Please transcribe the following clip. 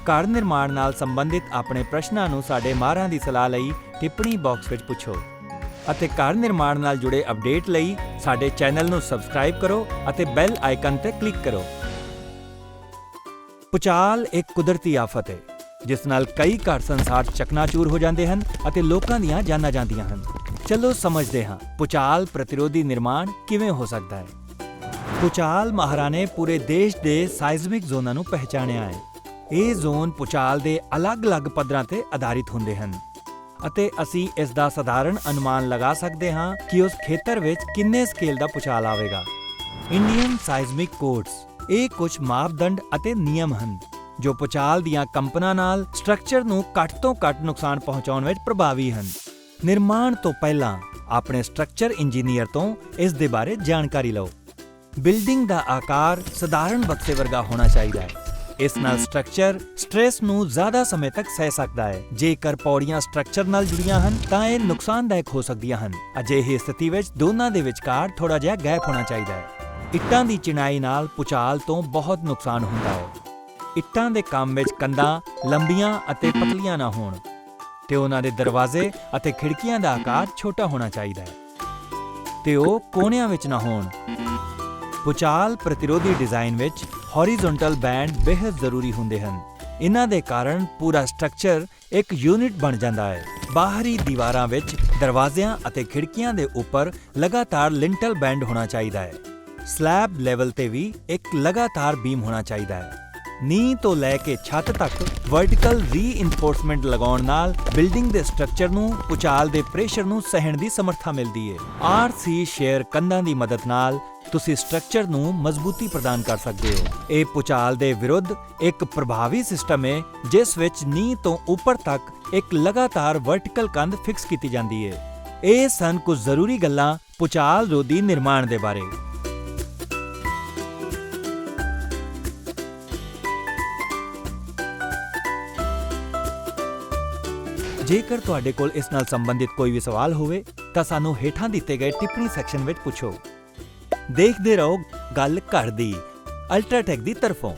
ਘਰ ਨਿਰਮਾਣ ਨਾਲ ਸੰਬੰਧਿਤ ਆਪਣੇ ਪ੍ਰਸ਼ਨਾਂ ਨੂੰ ਸਾਡੇ ਮਾਹਰਾਂ ਦੀ ਸਲਾਹ ਲਈ ਟਿੱਪਣੀ ਬਾਕਸ ਵਿੱਚ ਪੁੱਛੋ ਅਤੇ ਘਰ ਨਿਰਮਾਣ ਨਾਲ ਜੁੜੇ ਅਪਡੇਟ ਲਈ ਸਾਡੇ ਚੈਨਲ ਨੂੰ ਸਬਸਕ੍ਰਾਈਬ ਕਰੋ ਅਤੇ ਬੈਲ ਆਈਕਨ ਤੇ ਕਲਿੱਕ ਕਰੋ। ਪੁਚਾਲ ਇੱਕ ਕੁਦਰਤੀ ਆਫਤ ਹੈ, ਜਿਸ ਨਾਲ ਕਈ ਘਰ ਸੰਸਾਰ 'ਚ ਚਕਨਾਚੂਰ ਹੋ ਜਾਂਦੇ ਹਨ ਅਤੇ ਲੋਕਾਂ ਦੀਆਂ ਜਾਨਾਂ ਜਾਂਦੀਆਂ ਹਨ। ਚਲੋ ਸਮਝਦੇ ਹਾਂ, ਪੁਚਾਲ ਪ੍ਰਤੀਰੋਧੀ ਨਿਰਮਾਣ ਕਿਵੇਂ ਹੋ ਸਕਦਾ ਹੈ? ਪੁਚਾਲ ਮਹਾਰਾਣੇ ਪੂਰੇ ਦੇਸ਼ ਦੇ ਸਾਈਜ਼ਮਿਕ ਜ਼ੋਨਾਂ ਨੂੰ ਪਹਿਚਾਣਿਆ ਹੈ। ਇਹ ਜ਼ੋਨ ਪੁਚਾਲ ਦੇ ਅਲੱਗ-ਅਲੱਗ ਪੱਧਰਾਂ ਤੇ ਆਧਾਰਿਤ ਹੁੰਦੇ ਹਨ ਅਤੇ ਅਸੀਂ ਇਸ ਦਾ ਸਧਾਰਨ ਅਨੁਮਾਨ ਲਗਾ ਸਕਦੇ ਹਾਂ ਕਿ ਉਸ ਖੇਤਰ ਵਿੱਚ ਕਿੰਨੇ ਸਕੇਲ ਦਾ ਪੁਚਾਲ ਆਵੇਗਾ। ਇੰਡੀਅਨ ਸਾਈਜ਼ਮਿਕ ਕੋਡਸ ਇਹ ਕੁਝ ਮਾਪਦੰਡ ਅਤੇ ਨਿਯਮ ਹਨ, ਜੋ ਪੁਚਾਲ ਦੀਆਂ ਕੰਪਨਾਂ ਨਾਲ ਸਟਰਕਚਰ ਨੂੰ ਘੱਟ ਤੋਂ ਘੱਟ ਨੁਕਸਾਨ ਪਹੁੰਚਾਉਣ ਵਿੱਚ ਪ੍ਰਭਾਵੀ ਹਨ। ਨਿਰਮਾਣ ਤੋਂ ਪਹਿਲਾਂ ਆਪਣੇ ਸਟਰਕਚਰ ਇੰਜੀਨੀਅਰ ਤੋਂ ਇਸ ਦੇ ਬਾਰੇ ਜਾਣਕਾਰੀ ਲਓ। ਬਿਲਡਿੰਗ ਦਾ ਆਕਾਰ ਸਧਾਰਨ ਬਕਸੇ ਵਰਗਾ ਹੋਣਾ ਚਾਹੀਦਾ ਹੈ। ਇਸ ਨਾਲ ਸਟਰਕਚਰ ਸਟ੍ਰੈਸ ਨੂੰ ਜ਼ਿਆਦਾ ਸਮੇਂ ਤੱਕ ਸਹਿ ਸਕਦਾ ਹੈ। ਜੇਕਰ ਪੌੜੀਆਂ ਸਟਰਕਚਰ ਨਾਲ ਜੁੜੀਆਂ ਹਨ, ਤਾਂ ਇਹ ਨੁਕਸਾਨਦਾਇਕ ਹੋ ਸਕਦੀਆਂ ਹਨ। ਅਜਿਹੀ ਸਥਿਤੀ ਵਿੱਚ ਦੋਨਾਂ ਦੇ ਵਿਚਕਾਰ ਥੋੜਾ ਜਿਹਾ ਗੈਪ ਹੋਣਾ ਚਾਹੀਦਾ ਹੈ। ਇੱਟਾਂ ਦੀ ਚਿਣਾਈ ਨਾਲ ਪੁਚਾਲ ਤੋਂ ਬਹੁਤ ਨੁਕਸਾਨ ਹੁੰਦਾ ਹੈ। ਇੱਟਾਂ ਦੇ ਕੰਮ ਵਿੱਚ ਕੰਧਾਂ ਲੰਬੀਆਂ ਅਤੇ ਪਤਲੀਆਂ ਨਾ ਹੋਣ ਤੇ ਉਹਨਾਂ ਦੇ ਦਰਵਾਜ਼ੇ ਅਤੇ ਖਿੜਕੀਆਂ ਦਾ ਆਕਾਰ ਛੋਟਾ ਹੋਣਾ ਚਾਹੀਦਾ ਹੈ ਤੇ ਉਹ ਕੋਨਿਆਂ ਵਿੱਚ ਨਾ ਹੋਣ। ਪੁਚਾਲ ਪ੍ਰਤੀਰੋਧੀ ਡਿਜ਼ਾਈਨ ਵਿੱਚ ਹੌਰੀਜ਼ੌਂਟਲ ਬੈਂਡ ਬੇहद ਜ਼ਰੂਰੀ ਹੁੰਦੇ ਹਨ। ਇਹਨਾਂ ਦੇ ਕਾਰਨ ਪੂਰਾ ਸਟਰਕਚਰ ਇੱਕ ਯੂਨਿਟ ਬਣ ਜਾਂਦਾ ਹੈ। ਬਾਹਰੀ ਦੀਵਾਰਾਂ ਵਿੱਚ ਦਰਵਾਜ਼ਿਆਂ ਅਤੇ ਖਿੜਕੀਆਂ ਦੇ ਉੱਪਰ ਲਗਾਤਾਰ ਲਿੰਟਲ ਬੈਂਡ ਹੋਣਾ ਚਾਹੀਦਾ ਹੈ। ਸਲੈਬ ਲੈਵਲ ਤੇ ਵੀ ਇੱਕ ਲਗਾਤਾਰ ਬੀਮ ਹੋਣਾ ਚਾਹੀਦਾ ਹੈ। ਨੀਂਹ ਤੋਂ ਲੈ ਕੇ ਛੱਤ ਤੱਕ ਵਰਟੀਕਲ ਰੀਇਨਫੋਰਸਮੈਂਟ ਲਗਾਉਣ ਨਾਲ ਬਿਲਡਿੰਗ ਦੇ ਸਟਰਕਚਰ ਨੂੰ ਪੁਚਾਲ ਦੇ ਪ੍ਰੈਸ਼ਰ ਨੂੰ ਸਹਿਣ ਦੀ ਸਮਰੱਥਾ ਮਿਲਦੀ ਹੈ। ਆਰਸੀ ਸ਼ੇਅਰ ਕੰਧਾਂ ਦੀ ਮਦਦ ਨਾਲ ਤੁਸੀਂ ਸਟਰਕਚਰ ਨੂੰ ਮਜ਼ਬੂਤੀ ਪ੍ਰਦਾਨ ਕਰ ਸਕਦੇ ਹੋ। ਇਹ ਪੁਚਾਲ ਦੇ ਵਿਰੁੱਧ ਇੱਕ ਪ੍ਰਭਾਵੀ ਸਿਸਟਮ ਹੈ ਜਿਸ ਵਿੱਚ ਨੀਂਹ ਤੋਂ ਉੱਪਰ ਤੱਕ ਇੱਕ ਲਗਾਤਾਰ ਵਰਟੀਕਲ ਕੰਧ ਫਿਕਸ ਕੀਤੀ ਜਾਂਦੀ ਹੈ ਇਹ ਸਨ ਕੁਝ ਜ਼ਰੂਰੀ ਗੱਲਾਂ ਪੁਚਾਲ ਰੋਧੀ ਨਿਰਮਾਣ ਦੇ ਬਾਰੇ। ਜੇਕਰ ਤੁਹਾਡੇ ਕੋਲ ਇਸ ਨਾਲ ਸੰਬੰਧਿਤ ਕੋਈ ਵੀ ਸਵਾਲ ਹੋਵੇ, ਤਾਂ ਸਾਨੂੰ ਹੇਠਾਂ ਦਿੱਤੇ ਗਏ ਟਿੱਪਣੀ ਸੈਕਸ਼ਨ ਵਿੱਚ ਪੁੱਛੋ। ਦੇਖਦੇ ਰਹੋ ਗੱਲ ਘਰ ਦੀ ਅਲਟਰਾਟੈਕ ਦੀ ਤਰਫੋਂ।